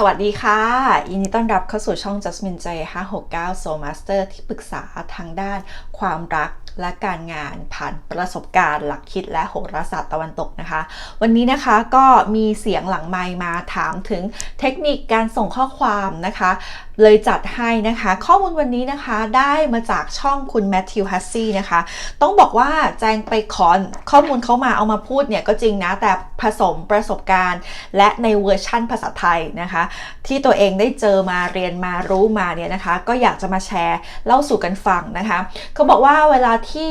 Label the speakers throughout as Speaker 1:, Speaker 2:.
Speaker 1: สวัสดีค่ะ ยินดีต้อนรับเข้าสู่ช่อง Jasmine J 569 Soul Master ที่ปรึกษาทางด้านความรักและการงานผ่านประสบการณ์หลักคิดและโหราศาสตร์ตะวันตกนะคะ วันนี้นะคะก็มีเสียงหลังไมมาถามถึงเทคนิคการส่งข้อความนะคะ เลยจัดให้นะคะ ข้อมูลวันนี้นะคะได้มาจากช่องคุณแมทธิวฮัสซี่นะคะ ต้องบอกว่าแจงไปขอข้อมูลเขามาเอามาพูดเนี่ยก็จริงนะ แต่ผสมประสบการณ์ และในเวอร์ชั่นภาษาไทยนะคะ ที่ตัวเองได้เจอมาเรียนมารู้มาเนี่ยนะคะ ก็อยากจะมาแชร์เล่าสู่กันฟังนะคะเขาบอกว่าเวลาที่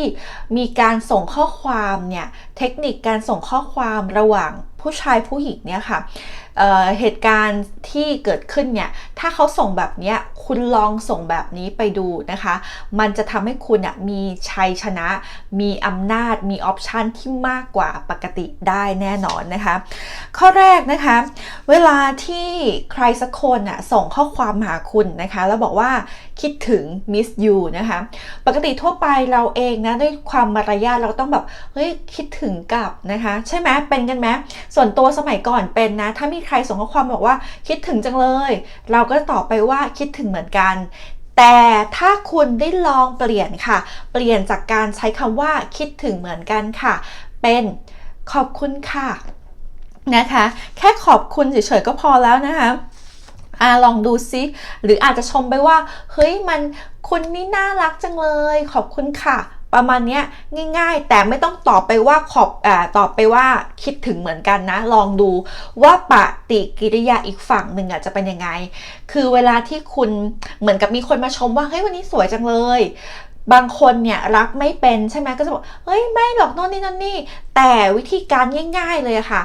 Speaker 1: มีการส่งข้อความเนี่ยเทคนิคการส่งข้อความระหว่างผู้ชายผู้หญิงเนี่ยค่ะ เเหตุการณ์ที่เกิดขึ้นเนี่ย ถ้าเขาส่งแบบนี้คุณลองส่งแบบนี้ไปดูนะคะ มันจะทำให้คุณมีชัยชนะ มีอำนาจ มีออปชันที่มากกว่าปกติได้แน่นอนนะคะ ข้อแรกนะคะ เวลาที่ใครสักคนส่งข้อความหาคุณนะคะ แล้วบอกว่าคิดถึง miss you นะคะ ปกติทั่วไปเราเองนะด้วยความมารยาทเราต้องแบบเฮ้ยคิดถึงกับนะคะ ใช่ไหมเป็นกันไหมส่วนตัวสมัยก่อนเป็นนะถ้ามีใครส่งข้อความบอกว่าคิดถึงจังเลย เราก็ตอบไปว่าคิดถึงเหมือนกัน แต่ถ้าคุณได้ลองเปลี่ยนค่ะ เปลี่ยนจากการใช้คำว่าคิดถึงเหมือนกันค่ะ เป็นขอบคุณค่ะนะคะ แค่ขอบคุณเฉยๆก็พอแล้วนะคะอาลองดูซิหรืออาจจะชมไปว่า เฮ้ยมันคุณนี่น่ารักจังเลย ขอบคุณค่ะ ประมาณนี้ง่ายๆ แต่ไม่ต้องตอบไปว่าขอบอตอบไปว่าคิดถึงเหมือนกันนะ ลองดูว่าปฏิกิริยาอีกฝั่งหนึ่งอะจะเป็นยังไง คือเวลาที่คุณเหมือนกับมีคนมาชมว่าเฮ้ยวันนี้สวยจังเลย บางคนเนี่ยรักไม่เป็นใช่ไหมก็จะบอกเฮ้ยไม่หรอกโน่นนี่นั่นนี่ แต่วิธีการง่าย ๆเลยค่ะ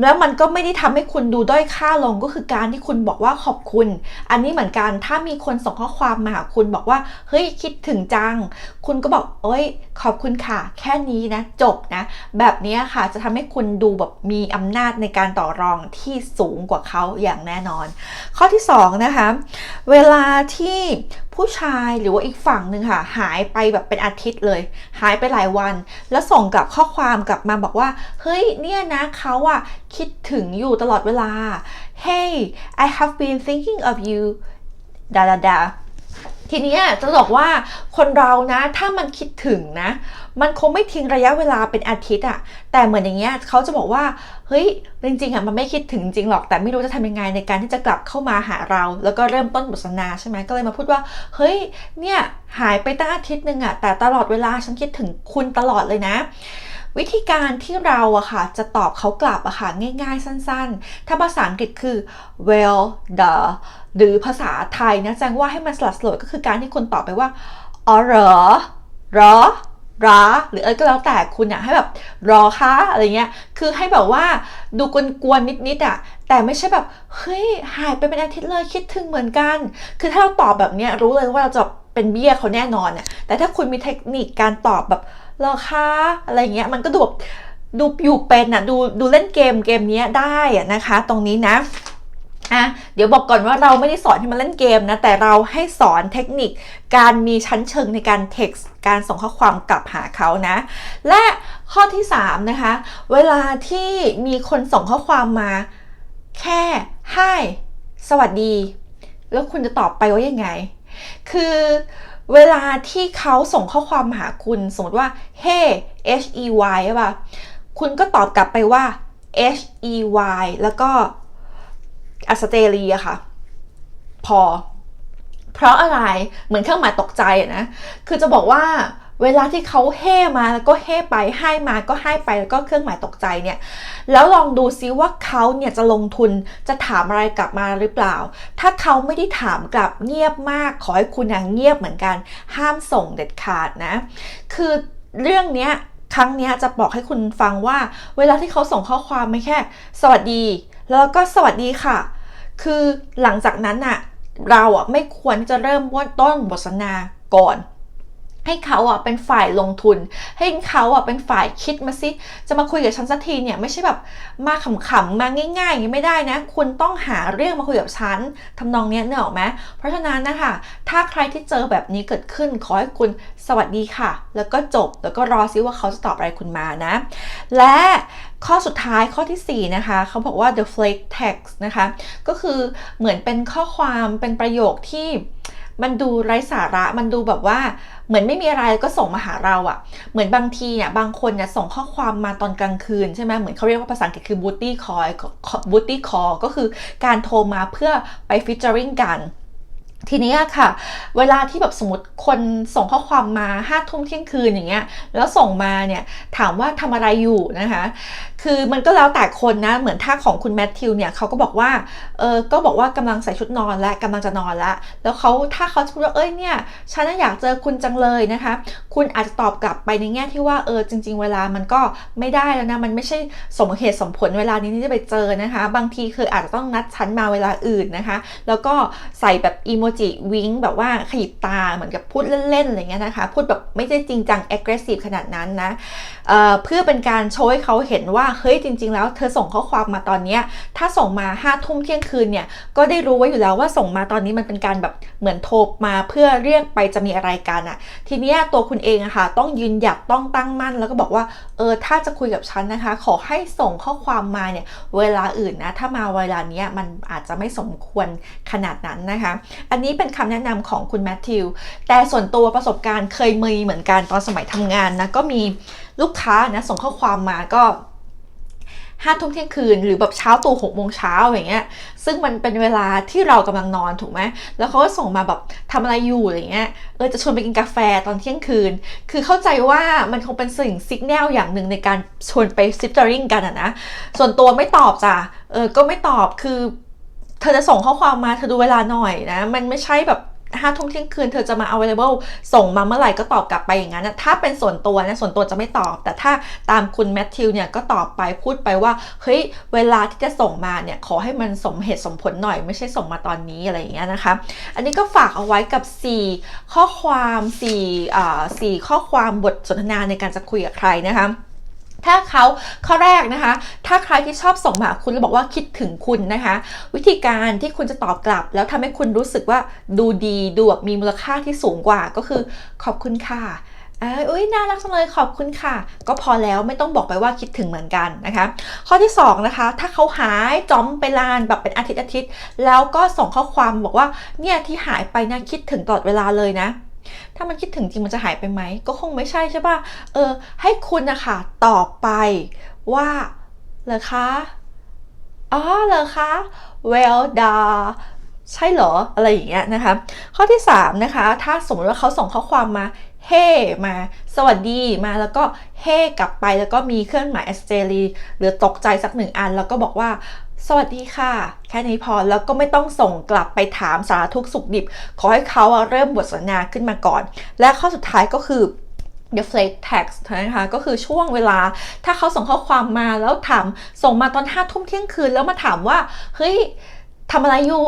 Speaker 1: แล้วมันก็ไม่ได้ทำให้คุณดูด้อยค่าลงก็คือการที่คุณบอกว่าขอบคุณ อันนี้เหมือนกันถ้ามีคนส่งข้อความมาหาคุณบอกว่าเฮ้ยคิดถึงจัง คุณก็บอกเอ้ย ขอบคุณค่ะ แค่นี้นะ จบนะ แบบนี้ค่ะจะทำให้คุณดูแบบมีอำนาจในการต่อรองที่สูงกว่าเขาอย่างแน่นอน ข้อที่2นะคะเวลาที่ผู้ชายหรือว่าอีกฝั่งหนึ่งค่ะ หายไปแบบเป็นอาทิตย์เลย หายไปหลายวัน แล้วส่งกับข้อความกลับมาบอกว่า เฮ้ย เนี่ยนะเขาอะคิดถึงอยู่ตลอดเวลา Hey I have been thinking of you ดาดาดา ทีนี้จะบอกว่าคนเรานะถ้ามันคิดถึงนะ มันคงไม่ทิ้งระยะเวลาเป็นอาทิตย์อะแต่เหมือนอย่างเงี้ยเขาจะบอกว่าเฮ้ยจริงๆอะมันไม่คิดถึงจริงหรอก แต่ไม่รู้จะทำยังไงในการที่จะกลับเข้ามาหาเรา แล้วก็เริ่มต้นบทสนทนาใช่ไหมก็เลยมาพูดว่าเฮ้ยเนี่ยหายไปตั้งอาทิตย์หนึ่งอะแต่ตลอดเวลาฉันคิดถึงคุณตลอดเลยนะ วิธีการที่เราอะค่ะจะตอบเขากลับอะค่ะง่ายๆสั้นๆ ถ้าภาษาอังกฤษคือ well the หรือภาษาไทยนะแจ้งว่าให้มันสลัดสลดก็คือการที่คุณตอบไปว่าอ๋อเหรอรอรอหรืออะไรก็แล้วแต่คุณอะให้แบบรอคะอะไรเงี้ย คือให้แบบว่าดูกวนๆนิดๆอะแต่ไม่ใช่แบบเฮ้ยหายไปเป็นอาทิตย์เลยคิดถึงเหมือนกัน คือถ้าเราตอบแบบเนี้ยรู้เลยว่าเราจะเป็นเบี้ยเขาแน่นอนเนี่ยแต่ถ้าคุณมีเทคนิคการตอบแบบ หรอคะอะไรเงี้ยมันก็ดูแบบดูอยู่เป็นอะดูดูเล่นเกมเกมนี้ได้อะนะคะ ตรงนี้นะอะเดี๋ยวบอกก่อนว่าเราไม่ได้สอนให้มันเล่นเกมนะ แต่เราให้สอนเทคนิคการมีชั้นเชิงในการเท็กซ์การส่งข้อความกลับหาเขานะ และข้อที่3นะคะเวลาที่มีคนส่งข้อความมา แค่ hi สวัสดี แล้วคุณจะตอบไปว่ายังไง คือ เวลาที่เขาส่งข้อความมาหาคุณ สมมติว่า hey h e y ใช่ป่ะ คุณก็ตอบกลับไปว่า h e y แล้วก็อัสเตรียค่ะ พอ เพราะอะไรเหมือนเครื่องหมายตกใจนะ คือจะบอกว่า เวลาที่เขาเฮ่มาแล้วก็เฮ่ไปให้มาก็ให้ไปแล้วก็เครื่องหมายตกใจเนี่ยแล้วลองดูซิว่าเขาเนี่ยจะลงทุนจะถามอะไรกลับมาหรือเปล่า ถ้าเขาไม่ได้ถามกลับเงียบมาก ขอให้คุณเงียบเหมือนกัน ห้ามส่งเด็ดขาดนะ คือเรื่องเนี้ยครั้งนี้จะบอกให้คุณฟังว่า เวลาที่เขาส่งข้อความไม่แค่ สวัสดี แล้วก็สวัสดีค่ะ คือหลังจากนั้นอะเราอะไม่ควรจะเริ่มว่ต้นบทสนทนาก่อน ให้เขาอะเป็นฝ่ายลงทุน ให้เขาอะเป็นฝ่ายคิดมาสิ จะมาคุยกับฉันสักทีเนี่ยไม่ใช่แบบมาขำๆมาง่ายๆอย่างนี้ไม่ได้นะ คุณต้องหาเรื่องมาคุยกับฉันทำนองเนี้ยเนอะไหมเพราะฉะนั้นนะคะถ้าใครที่เจอแบบนี้เกิดขึ้นขอให้คุณสวัสดีค่ะ แล้วก็จบแล้วก็รอซิว่าเขาจะตอบอะไรคุณมานะ และข้อสุดท้ายข้อทีสี่4 นะคะเขาบอกว่า the flake text นะคะก็คือเหมือนเป็นข้อความเป็นประโยคที่ มันดูไร้สาระมันดูแบบว่าเหมือนไม่มีอะไรก็ส่งมาหาเราอะ่ะ เหมือนบางทีเนี่ยบางคนเนี่ยส่งข้อความมาตอนกลางคืนใช่ไหมเหมือนเขาเรียกว่าภาษาอังกฤษคือ booty call booty call ก็คือการโทรมาเพื่อไป featuring กัน ทีนี้ค่ะ เวลาที่แบบสมมติคนส่งข้อความมาห้าทุ่มเที่ยงคืนอย่างเงี้ย แล้วส่งมาเนี่ยถามว่าทำอะไรอยู่นะคะ คือมันก็แล้วแต่คนนะ เหมือนท่าของคุณแมทธิวเนี่ยเขาก็บอกว่า เออก็บอกว่ากำลังใส่ชุดนอนและกำลังจะนอนล้วแล้วเขาถ้าเขาพูดว่าเอ้ยเนี่ยฉันอยากเจอคุณจังเลยนะคะ คุณอาจจะตอบกลับไปในแง่ที่ว่าเออจริง ๆ เวลามันก็ไม่ได้แล้วนะ มันไม่ใช่สมเหตุสมผลเวลานี้ที่จะไปเจอนะคะ บางทีคืออาจจะต้องนัดฉันมาเวลาอื่นนะคะ แล้วก็ใส่แบบอีโมจิวิงแบบว่าขยิบตาเหมือนกับพูดเล่นๆอะไรเงี้ยนะคะ พูดแบบไม่ได้จริงจัง aggressive ขนาดนั้นนะเเพื่อเป็นการโชว์ให้เขาเห็นว่าเฮ้ยจริง ๆ แล้วเธอส่งข้อความมาตอนเนี้ยถ้าส่งมาห้าทุ่มเที่ยงคืนเนี่ยก็ได้รู้ไว้อยู่แล้วว่าส่งมาตอนนี้มันเป็นการแบบเหมือนโทรมาเพื่อเรียกไปจะมีอะไรกันอะทีเนี้ยตัวคุณเองอะค่ะต้องยืนหยัดต้องตั้งมั่น แล้วก็บอกว่าเออถ้าจะคุยกับฉันนะคะ ขอให้ส่งข้อความมาเนี่ยเวลาอื่นนะถ้ามาเวลาเนี้ยมันอาจจะไม่สมควรขนาดนั้นนะคะ อันนี้เป็นคำแนะนำของคุณแมทธิว แต่ส่วนตัวประสบการณ์เคยมีเหมือนกันตอนสมัยทำงานนะ ก็มีลูกค้านะส่งข้อความมาก็ห้าทุ่มเที่ยงคืนหรือแบบเช้าตู่หกโมงเช้าอย่างเงี้ย ซึ่งมันเป็นเวลาที่เรากำลังนอนถูกไหมแล้วเขาก็ส่งมาแบบทำอะไรอยู่อะไรเงี้ยเออจะชวนไปกินกาแฟตอนเที่ยงคืน คือเข้าใจว่ามันคงเป็นสิ่งสิกแนลอย่างหนึ่งในการชวนไปซิปเตอริงกันอะนะส่วนตัวไม่ตอบจ้ะเออก็ไม่ตอบคือ เธอจะส่งข้อความมาเธอดูเวลาหน่อยนะ มันไม่ใช่แบบห้าทุ่มเที่ยงคืนเธอจะมา available ส่งมาเมื่อไหร่ก็ตอบกลับไปอย่างนั้นนะถ้าเป็นส่วนตัวนะส่วนตัวจะไม่ตอบ แต่ถ้าตามคุณแมทธิวเนี่ยก็ตอบไปพูดไปว่าเฮ้ยเวลาที่จะส่งมาเนี่ยขอให้มันสมเหตุสมผลหน่อยไม่ใช่ส่งมาตอนนี้อะไรอย่างเงี้ยนะคะ อันนี้ก็ฝากเอาไว้กับ 4 ข้อความ4อ่า4ข้อความบทสนทนาในการจะคุยกับใครนะคะ ถ้าเขาข้อแรกนะคะ ถ้าใครที่ชอบส่งมาคุณแล้วบอกว่าคิดถึงคุณนะคะ วิธีการที่คุณจะตอบกลับ แล้วทำให้คุณรู้สึกว่าดูดีดูแบบมีมูลค่าที่สูงกว่าก็คือขอบคุณค่ะอุ้ยน่ารักจังเลยขอบคุณค่ะ ก็พอแล้วไม่ต้องบอกไปว่าคิดถึงเหมือนกันนะคะ ข้อที่ 2 นะคะ ถ้าเขาหายจอมไปลานแบบเป็นอาทิตย์อาทิตย์ แล้วก็ส่งข้อความบอกว่าเนี่ยที่หายไปนะคิดถึงตลอดเวลาเลยนะามันคิดถึงจริงมันจะหายไปไหม ก็คงไม่ใช่ใช่ป่ะ เออ ให้คุณนะคะตอบไปว่าเหรอคะ อ๋อเหรอคะ well da ใช่เหรออะไรอย่างเงี้ยนะคะ ข้อที่3นะคะถ้าสมมติว่าเขาส่งข้อความมาเฮ hey, มา สวัสดีมาแล้วก็เฮ hey, กลับไปแล้วก็มีเครื่องหมาย a s t e r i หรือตกใจสักหนึ่งอัน แล้วก็บอกว่า สวัสดีค่ะ แค่นี้พอแล้วก็ไม่ต้องส่งกลับไปถามสารทุกสุขดิบ ขอให้เขาเริ่มบทสนทนาขึ้นมาก่อน และข้อสุดท้ายก็คือ the flake text นะคะก็คือช่วงเวลาถ้าเขาส่งข้อความมาแล้วถามส่งมาตอนห้าทุ่มเที่ยงคืนแล้วมาถามว่า เฮ้ยทำอะไรอยู่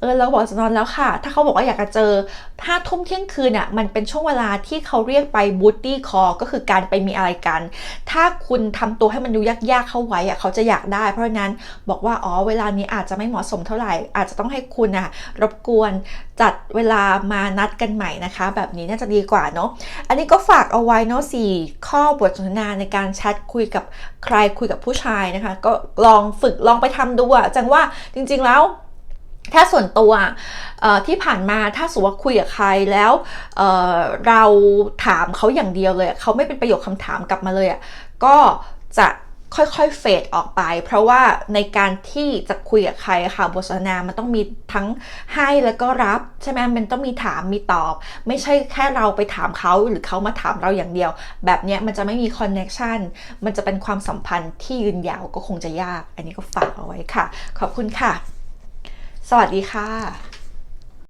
Speaker 1: เออเราบอกจะนอนแล้วค่ะ ถ้าเขาบอกว่าอยากจะเจอห้าทุ่มเที่ยงคืนอะมันเป็นช่วงเวลาที่เขาเรียกไปบูตตี้คอก็คือการไปมีอะไรกัน ถ้าคุณทำตัวให้มันดูยากๆเข้าไว้อะเขาจะอยากได้ เพราะนั้นบอกว่าอ๋อเวลานี้อาจจะไม่เหมาะสมเท่าไหร่ อาจจะต้องให้คุณอะรบกวนจัดเวลามานัดกันใหม่นะคะ แบบนี้น่าจะดีกว่าเนาะอันนี้ก็ฝากเอาไว้เนาะสี่ข้อบทสนทนาในการแชทคุยกับใครคุยกับผู้ชายนะคะ ก็ลองฝึกลองไปทำดูอะจังว่าจริง ๆแล้ว ถ้าส่วนตัวที่ผ่านมาถ้าสมมติว่าคุยกับใครแล้วเเราถามเขาอย่างเดียวเลยเขาไม่เป็นประโยคคำถามกลับมาเลยอะก็จะค่อยๆเฟดออกไป เพราะว่าในการที่จะคุยกับใครค่ะบทสนทนามันต้องมีทั้งให้แล้วก็รับใช่ไหมมันต้องมีถามมีตอบ ไม่ใช่แค่เราไปถามเขาหรือเขามาถามเราอย่างเดียว แบบนี้มันจะไม่มีคอนเน็ชันมันจะเป็นความสัมพันธ์ที่ยืนยาวก็คงจะยาก อันนี้ก็ฝากเอาไว้ค่ะ ขอบคุณค่ะ สวัสดีค่ะ